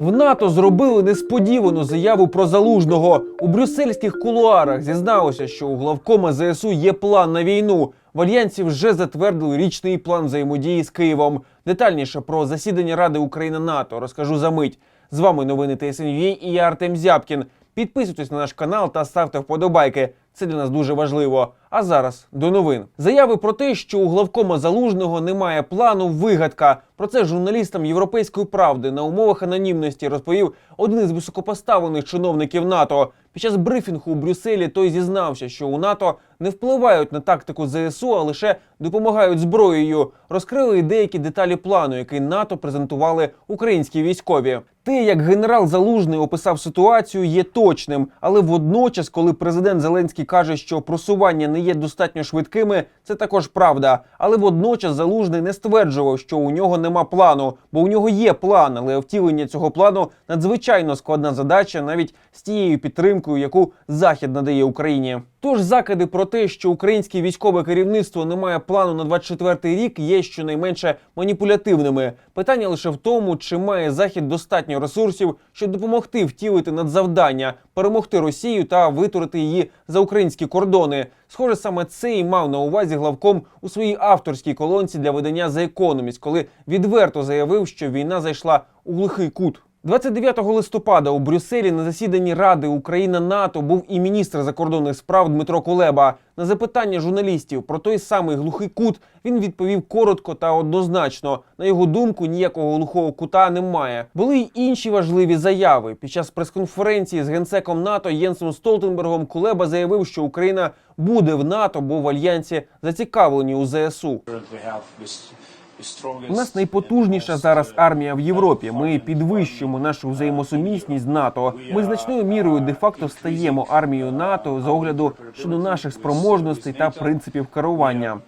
В НАТО зробили несподівану заяву про залужного. У брюссельських кулуарах зізналося, що у главкома ЗСУ є план на війну. В альянсі вже затвердили річний план взаємодії з Києвом. Детальніше про засідання Ради Україна НАТО розкажу за мить. З вами новини ТСНВ і я Артем Зябкін. Підписуйтесь на наш канал та ставте вподобайки. Це для нас дуже важливо. А зараз до новин. Заяви про те, що у главкома залужного немає плану, вигадка. Про це журналістам Європейської правди на умовах анонімності розповів один із високопоставлених чиновників НАТО. Під час брифінгу у Брюсселі той зізнався, що у НАТО не впливають на тактику ЗСУ, а лише допомагають зброєю. Розкрили й деякі деталі плану, який НАТО презентували українські військові. Те, як генерал Залужний описав ситуацію, є точним, але водночас, коли президент Зеленський каже, що просування не є достатньо швидкими, це також правда. Але водночас Залужний не стверджував, що у нього нема плану, бо у нього є план, але втілення цього плану надзвичайно складна задача, навіть з тією підтримкою, яку Захід надає Україні. Тож закиди про те, що українське військове керівництво не має плану на 24-й рік, є щонайменше маніпулятивними. Питання лише в тому, чи має захід достатньо ресурсів, щоб допомогти втілити надзавдання, перемогти Росію та витурити її за українські кордони. Схоже, саме це і мав на увазі главком у своїй авторській колонці для видання The Economist, коли відверто заявив, що війна зайшла у глухий кут. 29 листопада у Брюсселі на засіданні Ради Україна НАТО був і міністр закордонних справ Дмитро Кулеба. На запитання журналістів про той самий глухий кут він відповів коротко та однозначно. На його думку, ніякого глухого кута немає. Були й інші важливі заяви. Під час прес-конференції з генсеком НАТО Єнсом Столтенбергом Кулеба заявив, що Україна буде в НАТО, бо в альянсі зацікавлені у ЗСУ. У нас найпотужніша зараз армія в Європі. Ми підвищуємо нашу взаємосумісність з НАТО. Ми значною мірою де-факто стаємо армією НАТО з огляду щодо наших спроможностей та принципів керування.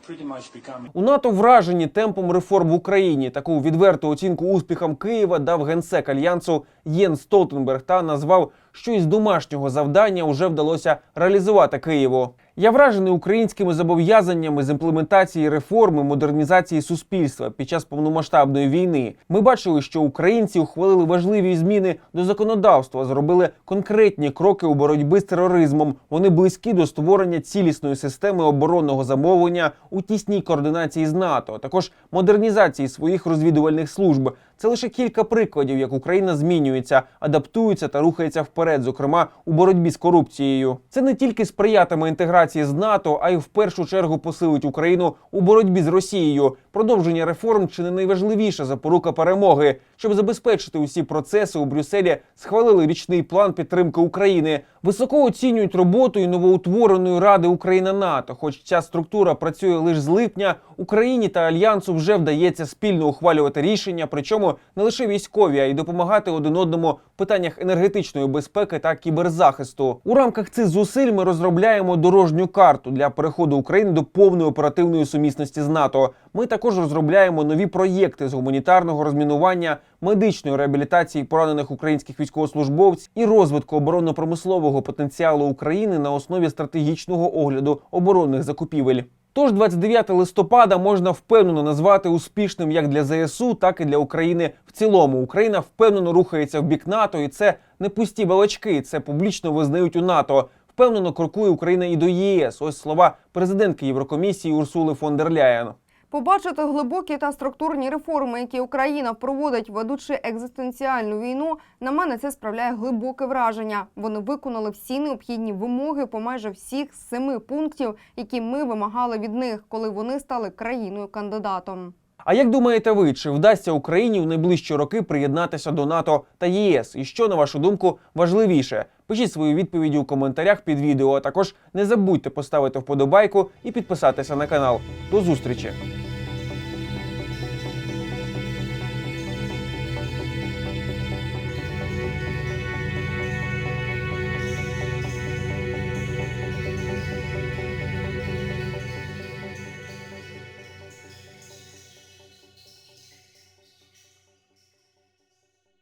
У НАТО вражені темпом реформ в Україні. Таку відверту оцінку успіхам Києва дав генсек альянсу Єн Столтенберг та назвав, що із домашнього завдання вже вдалося реалізувати Києву. Я вражений українськими зобов'язаннями з імплементації реформи модернізації суспільства під час повномасштабної війни. Ми бачили, що українці ухвалили важливі зміни до законодавства, зробили конкретні кроки у боротьбі з тероризмом. Вони близькі до створення цілісної системи оборонного замовлення у тісній координації з НАТО, а також модернізації своїх розвідувальних служб. Це лише кілька прикладів, як Україна змінюється, адаптується та рухається вперед, зокрема у боротьбі з корупцією. Це не тільки сприятиме інтеграції з НАТО, а й в першу чергу посилить Україну у боротьбі з Росією. Продовження реформ чи не найважливіша запорука перемоги, щоб забезпечити усі процеси у Брюсселі, схвалили річний план підтримки України. Високо оцінюють роботу і новоутвореної ради Україна НАТО. Хоч ця структура працює лише з липня, Україні та альянсу вже вдається спільно ухвалювати рішення, причому не лише військові, а й допомагати один одному в питаннях енергетичної безпеки та кіберзахисту. У рамках цих зусиль ми розробляємо дорожню карту для переходу України до повної оперативної сумісності з НАТО. Ми також розробляємо нові проєкти з гуманітарного розмінування, медичної реабілітації поранених українських військовослужбовців і розвитку оборонно-промислового потенціалу України на основі стратегічного огляду оборонних закупівель. Тож 29 листопада можна впевнено назвати успішним як для ЗСУ, так і для України в цілому. Україна впевнено рухається в бік НАТО, і це не пусті балачки. Це публічно визнають у НАТО. Впевнено крокує Україна і до ЄС. Ось слова президентки Єврокомісії Урсули фон дер Ляєн. Побачити глибокі та структурні реформи, які Україна проводить, ведучи екзистенціальну війну, на мене це справляє глибоке враження. Вони виконали всі необхідні вимоги по майже всіх семи пунктів, які ми вимагали від них, коли вони стали країною кандидатом. А як думаєте ви, чи вдасться Україні в найближчі роки приєднатися до НАТО та ЄС? І що на вашу думку важливіше? Пишіть свої відповіді у коментарях під відео. А також не забудьте поставити вподобайку і підписатися на канал. До зустрічі!